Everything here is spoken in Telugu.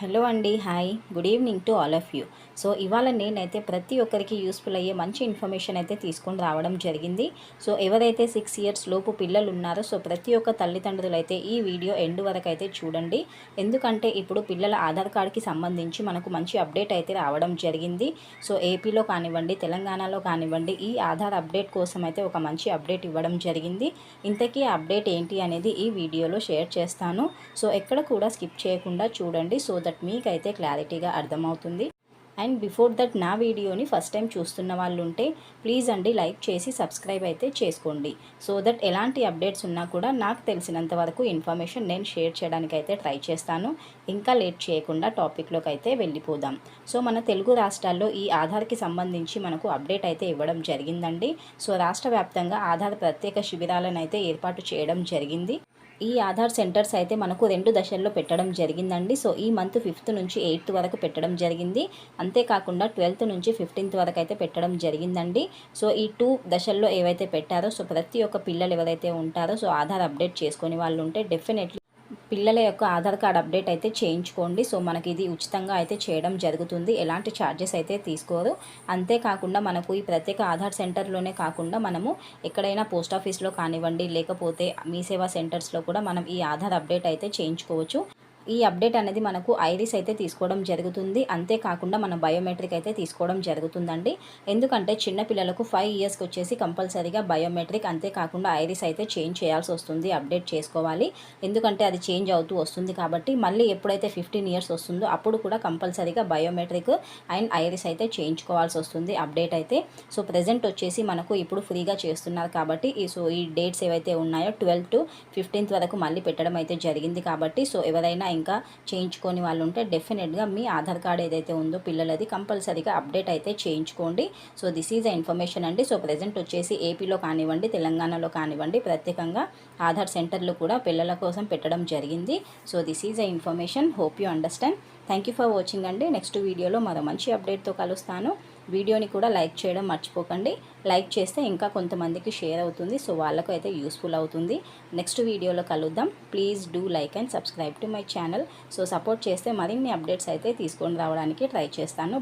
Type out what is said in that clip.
హలో అండి hi. Good evening to all of you. So ఇవాళ నేనైతే ప్రతి ఒక్కరికి యూస్ఫుల్ అయ్యే మంచి ఇన్ఫర్మేషన్ అయితే తీసుకొని రావడం జరిగింది. సో ఎవరైతే సిక్స్ ఇయర్స్ లోపు పిల్లలు ఉన్నారో సో ప్రతి ఒక్క తల్లిదండ్రులు అయితే ఈ వీడియో ఎండ్ వరకు అయితే చూడండి. ఎందుకంటే ఇప్పుడు పిల్లల ఆధార్ కార్డ్కి సంబంధించి మనకు మంచి అప్డేట్ అయితే రావడం జరిగింది. సో ఏపీలో కానివ్వండి తెలంగాణలో కానివ్వండి ఈ ఆధార్ అప్డేట్ కోసం అయితే ఒక మంచి అప్డేట్ ఇవ్వడం జరిగింది. ఇంతకీ అప్డేట్ ఏంటి అనేది ఈ వీడియోలో షేర్ చేస్తాను. సో ఎక్కడ కూడా స్కిప్ చేయకుండా చూడండి. సో దట్ మీకైతే క్లారిటీగా అర్థమవుతుంది. అండ్ బిఫోర్ దట్ నా వీడియోని ఫస్ట్ టైం చూస్తున్న వాళ్ళు ఉంటే ప్లీజ్ అండి లైక్ చేసి సబ్స్క్రైబ్ అయితే చేసుకోండి. సో దట్ ఎలాంటి అప్డేట్స్ ఉన్నా కూడా నాకు తెలిసినంత వరకు ఇన్ఫర్మేషన్ నేను షేర్ చేయడానికి అయితే ట్రై చేస్తాను. ఇంకా లేట్ చేయకుండా టాపిక్లోకి అయితే వెళ్ళిపోదాం. సో మన తెలుగు రాష్ట్రాల్లో ఈ ఆధార్కి సంబంధించి మనకు అప్డేట్ అయితే ఇవ్వడం జరిగిందండి. సో రాష్ట్ర వ్యాప్తంగా ఆధార్ ప్రత్యేక శిబిరాలను అయితే ఏర్పాటు చేయడం జరిగింది. ఈ ఆధార్ సెంటర్స్ అయితే మనకు రెండు దశల్లో పెట్టడం జరిగిందండి. సో ఈ మంత్ ఫిఫ్త్ నుంచి ఎయిత్ వరకు పెట్టడం జరిగింది. అంతేకాకుండా ట్వెల్త్ నుంచి ఫిఫ్టీన్త్ వరకు అయితే పెట్టడం జరిగిందండి. సో ఈ టూ దశల్లో ఏవైతే పెట్టారో సో ప్రతి ఒక్క పిల్లలు ఎవరైతే ఉంటారో సో ఆధార్ అప్డేట్ చేసుకునే వాళ్ళు ఉంటే డెఫినెట్లీ పిల్లల యొక్క ఆధార్ కార్డ్ అప్డేట్ అయితే చేయించుకోండి. సో మనకి ఇది ఉచితంగా అయితే చేయడం జరుగుతుంది. ఎలాంటి ఛార్జెస్ అయితే తీసుకోరు. అంతేకాకుండా మనకు ఈ ప్రత్యేక ఆధార్ సెంటర్లోనే కాకుండా మనము ఎక్కడైనా పోస్ట్ ఆఫీస్లో కానివ్వండి లేకపోతే మీ సేవా సెంటర్స్లో కూడా మనం ఈ ఆధార్ అప్డేట్ అయితే చేయించుకోవచ్చు. ఈ అప్డేట్ అనేది మనకు ఐరిస్ అయితే తీసుకోవడం జరుగుతుంది. అంతేకాకుండా మన బయోమెట్రిక్ అయితే తీసుకోవడం జరుగుతుందండి. ఎందుకంటే చిన్నపిల్లలకు ఫైవ్ ఇయర్స్కి వచ్చేసి కంపల్సరీగా బయోమెట్రిక్ అంతేకాకుండా ఐరిస్ అయితే చేంజ్ చేయాల్సి వస్తుంది అప్డేట్ చేసుకోవాలి. ఎందుకంటే అది చేంజ్ అవుతూ వస్తుంది కాబట్టి మళ్ళీ ఎప్పుడైతే ఫిఫ్టీన్ ఇయర్స్ వస్తుందో అప్పుడు కూడా కంపల్సరీగా బయోమెట్రిక్ అండ్ ఐరిస్ అయితే చేయించుకోవాల్సి వస్తుంది అప్డేట్ అయితే. సో ప్రజెంట్ వచ్చేసి మనకు ఇప్పుడు ఫ్రీగా చేస్తున్నారు కాబట్టి ఈ సో ఈ డేట్స్ ఏవైతే ఉన్నాయో ట్వెల్వ్ టు ఫిఫ్టీన్త్ వరకు మళ్ళీ పెట్టడం అయితే జరిగింది కాబట్టి సో ఎవరైనా ఇంకా చేయించుకొని వాళ్ళు ఉంటే డెఫినెట్గా మీ ఆధార్ కార్డ్ ఏదైతే ఉందో పిల్లలది కంపల్సరీగా అప్డేట్ అయితే చేయించుకోండి. So this is a information అండి. సో ప్రజెంట్ వచ్చేసి ఏపీలో కానివ్వండి తెలంగాణలో కానివ్వండి ప్రత్యేకంగా ఆధార్ సెంటర్లు కూడా పిల్లల కోసం పెట్టడం జరిగింది. So this is a information hope you understand thank you for watching అండి. నెక్స్ట్ వీడియోలో మరో మంచి అప్డేట్తో కలుస్తాను. వీడియోని కూడా లైక్ చేయడం మర్చిపోకండి. లైక్ చేస్తే ఇంకా కొంతమందికి షేర్ అవుతుంది. సో వాళ్ళకు అయితే యూస్ఫుల్ అవుతుంది. నెక్స్ట్ వీడియోలో కలుద్దాం. Please do like and subscribe to my channel. So support చేస్తే మరిన్ని అప్డేట్స్ అయితే తీసుకొని రావడానికి ట్రై చేస్తాను.